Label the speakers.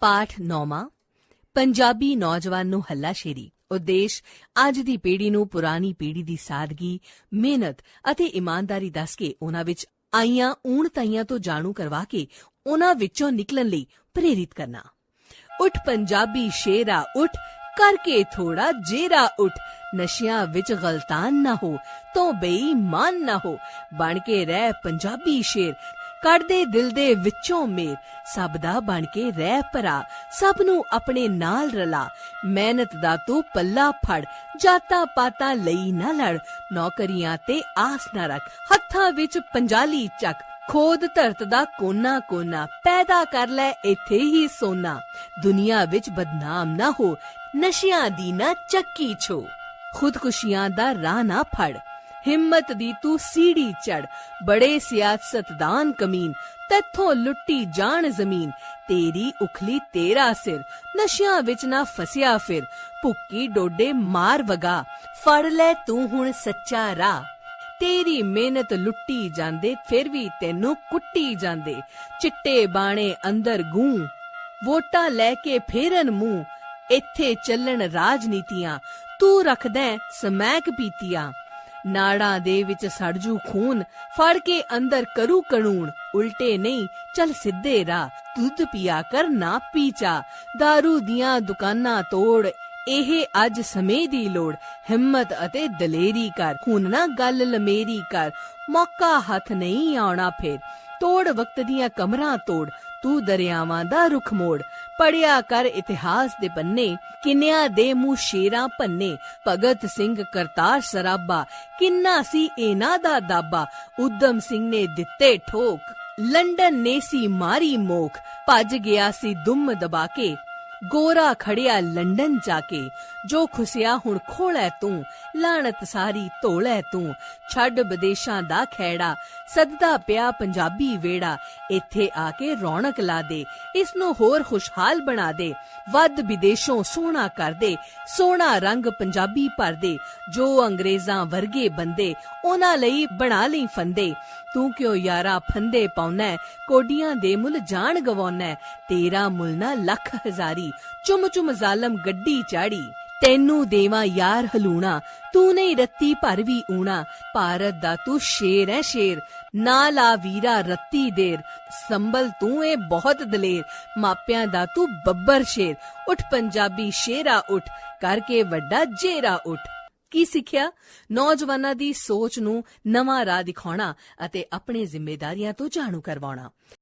Speaker 1: ਪਾਠ 9ਵਾਂ ਪੰਜਾਬੀ ਨੌਜਵਾਨ ਨੂੰ ਹੱਲਾਸ਼ੇਰੀ। ਉਦੇਸ਼, ਅੱਜ ਦੀ ਪੀੜ੍ਹੀ ਨੂੰ ਪੁਰਾਣੀ ਪੀੜ੍ਹੀ ਦੀ ਸਾਦਗੀ, ਮਿਹਨਤ ਅਤੇ ਇਮਾਨਦਾਰੀ ਦੱਸ ਕੇ ਉਹਨਾਂ ਵਿੱਚ ਆਈਆਂ ਊਣਤਾਈਆਂ ਤੋਂ ਜਾਣੂ ਕਰਵਾ ਕੇ ਉਹਨਾਂ ਵਿੱਚੋਂ ਨਿਕਲਣ ਲਈ ਪ੍ਰੇਰਿਤ ਕਰਨਾ। ਉਠ ਪੰਜਾਬੀ ਸ਼ੇਰਾ ਉੱਠ ਕਰਕੇ ਥੋੜਾ ਜੇਰਾ ਉੱਠ। ਨਸ਼ਿਆਂ ਵਿੱਚ ਗਲਤਾਨ ਨਾ ਹੋ, ਤੋਂ ਬੇਈਮਾਨ ਨਾ ਹੋ। ਬਣ ਕੇ ਰਹਿ ਪੰਜਾਬੀ ਸ਼ੇਰ ਕੱਢਦੇ ਦਿਲ ਦੇ ਵਿੱਚੋਂ ਮੇਰ। ਸਭ ਦਾ ਬਣ ਕੇ ਰਹਿ ਭਰਾ ਸਭ ਨੂੰ ਆਪਣੇ ਨਾਲ ਰਲਾ। ਮਿਹਨਤ ਦਾ ਤੂੰ ਪੱਲਾ ਫੜ। ਜਾਤਾਂ ਪਾਤਾਂ ਲਈ ਨਾ ਲੜ। ਨੌਕਰੀਆਂ ਤੇ ਆਸ ਨਾ ਰੱਖ। ਹੱਥਾਂ ਵਿੱਚ ਪੰਜਾਲੀ ਚੱਕ। ਖੋਦ ਧਰਤ ਦਾ ਕੋਨਾ ਕੋਨਾ। ਪੈਦਾ ਕਰ ਲੈ ਇੱਥੇ ਹੀ ਸੋਨਾ। ਦੁਨੀਆ ਵਿੱਚ ਬਦਨਾਮ ਨਾ ਹੋ। ਨਸ਼ਿਆਂ ਦੀ ਨਾ ਚੱਕੀ ਛੋ। ਖੁਦਕੁਸ਼ੀਆਂ ਦਾ ਰਾਹ ਨਾ ਫੜ। ਹਿੰਮਤ ਦੀ ਤੂੰ ਸੀੜੀ ਚੜ, ਬੜੇ ਸਿਆਸਤਦਾਨ ਕਮੀਨ, ਤੈਥੋਂ ਲੁੱਟੀ ਜਾਣ ਜ਼ਮੀਨ। ਤੇਰੀ ਉਖਲੀ ਤੇਰਾ ਸਿਰ, ਨਸ਼ਿਆਂ ਵਿੱਚ ਨਾ ਫਸਿਆ ਫਿਰ, ਭੁੱਕੀ ਡੋਡੇ ਮਾਰ ਵਗਾ, ਫੜ ਲੈ ਤੂੰ ਹੁਣ ਸੱਚਾ ਰਾਹ। ਤੇਰੀ ਮਿਹਨਤ ਲੁੱਟੀ ਜਾਂਦੇ, ਫਿਰ ਵੀ ਤੈਨੂੰ ਕੁੱਟੀ ਜਾਂਦੇ। ਚਿੱਟੇ ਬਾਣੇ ਅੰਦਰ ਗੂੰ, ਵੋਟਾਂ ਲੈ ਕੇ ਫੇਰਨ ਮੂੰਹ ਇੱਥੇ ਚੱਲਣ ਰਾਜਨੀਤੀਆਂ, ਤੂੰ ਰੱਖਦਾ ਸਮੈਕ ਪੀਤੀਆਂ। ਨਾੜਾਂ ਦੇ ਵਿੱਚ ਸੜਜੂ ਖੂਨ, ਫੜ ਕੇ ਅੰਦਰ ਕਰੂ ਕਣੂਣ। ਉਲਟੇ ਨਹੀਂ, ਚੱਲ ਸਿੱਧੇ ਰਾਹ। ਦੁੱਧ ਪਿਆ ਕਰ, ਨਾ ਪੀਚਾ दारू ਦੀਆਂ ਦੁਕਾਨਾਂ ਤੋੜ। ਇਹ ਅੱਜ ਸਮੇਂ ਦੀ ਲੋੜ। ਹਿੰਮਤ ਅਤੇ ਦਲੇਰੀ ਕਰ। ਹੁਣ ਨਾ ਗੱਲ ਲਮੇਰੀ ਕਰ। ਮੌਕਾ ਹੱਥ ਨਹੀਂ ਆਉਣਾ ਫੇਰ। ਤੋੜ ਵਕਤ ਦੀਆਂ ਕਮਰਾਂ ਤੋੜ। ਤੂੰ ਦਰਿਆਵਾਂ ਦਾ ਰੁਖ ਮੋੜ। ਪੜਿਆ ਕਰ ਇਤਿਹਾਸ ਦੇ ਪੰਨੇ ਕਿੰਨਿਆਂ ਦੇ ਮੂੰਹ ਸ਼ੇਰਾਂ ਪੰਨੇ ਭਗਤ ਸਿੰਘ ਕਰਤਾਰ ਸਰਾਬਾ ਕਿੰਨਾ ਸੀ ਇਹਨਾਂ ਦਾ ਦਾਬਾ ਉਦਮ ਸਿੰਘ ਨੇ ਦਿੱਤੇ ਠੋਕ, ਲੰਡਨ ਨੇ ਸੀ ਮਾਰੀ ਮੋਖ, ਭੱਜ ਗਿਆ ਸੀ ਦੁੰਮ ਦਬਾ ਕੇ ਗੋਰਾ ਖੜਿਆ ਲੰਡਨ ਜਾ ਕੇ, ਜੋ ਖੁਸਿਆ ਹੁਣ ਖੋਲੈ ਤੂੰ, ਲਾਣਤ ਸਾਰੀ ਧੋਲੈ ਤੂੰ, ਛੱਡ ਵਿਦੇਸ਼ਾਂ ਦਾ ਖੈੜਾ, ਸਦਦਾ ਪਿਆ ਪੰਜਾਬੀ ਵੇੜਾ, ਇੱਥੇ ਆ ਕੇ ਰੌਣਕ ਲਾ ਦੇ ਇਸ ਨੂੰ ਹੋਰ ਖੁਸ਼ਹਾਲ ਬਣਾ ਦੇ, ਵੱਧ ਵਿਦੇਸ਼ੋਂ ਸੋਹਣਾ ਕਰ ਦੇ, ਸੋਹਣਾ ਰੰਗ ਪੰਜਾਬੀ ਭਰ ਦੇ, ਜੋ ਅੰਗਰੇਜ਼ਾਂ ਵਰਗੇ ਬੰਦੇ ਉਹਨਾਂ ਲਈ ਬਣਾ ਲਈ ਫੰਦੇ, ਤੂੰ ਕਿਉਂ ਯਾਰਾ ਫੰਦੇ ਪਾਉਣਾ, ਕੋਡੀਆਂ ਦੇ ਮੁੱਲ ਜਾਣ ਗਵਾਉਣਾ, ਤੇਰਾ ਮੁੱਲ ਨਾ ਲੱਖ ਹਜ਼ਾਰੀ ਚੁੰਮ ਚੁੰਮ ਜ਼ਾਲਮ ਗੱਡੀ ਚਾੜੀ, ਤੈਨੂੰ ਦੇਵਾਂ ਯਾਰ ਹਲੂਣਾ ਤੂੰ ਨਹੀਂ ਰੱਤੀ ਭਰ ਵੀ ਊਣਾ, ਭਾਰਤ ਦਾ ਤੂੰ ਸ਼ੇਰ ਹੈ ਸ਼ੇਰ, ਨਾ ਲਾ ਵੀਰਾ ਰੱਤੀ ਦੇਰ, ਸੰਭਲ ਤੂੰ ਏ ਬਹੁਤ ਦਲੇਰ, ਮਾਪਿਆਂ ਦਾ ਤੂੰ ਬੱਬਰ ਸ਼ੇਰ, ਉਠ ਪੰਜਾਬੀ ਸ਼ੇਰਾ ਉੱਠ, ਕਰਕੇ ਵੱਡਾ ਜੇਰਾ ਉਠ। ਕੀ ਸਿੱਖਿਆ? ਨੌਜਵਾਨਾਂ ਦੀ ਸੋਚ ਨੂੰ ਨਵਾਂ ਰਾਹ ਦਿਖਾਉਣਾ ਅਤੇ ਆਪਣੇ ਜ਼ਿੰਮੇਵਾਰੀਆਂ ਤੋਂ ਜਾਣੂ ਕਰਵਾਉਣਾ।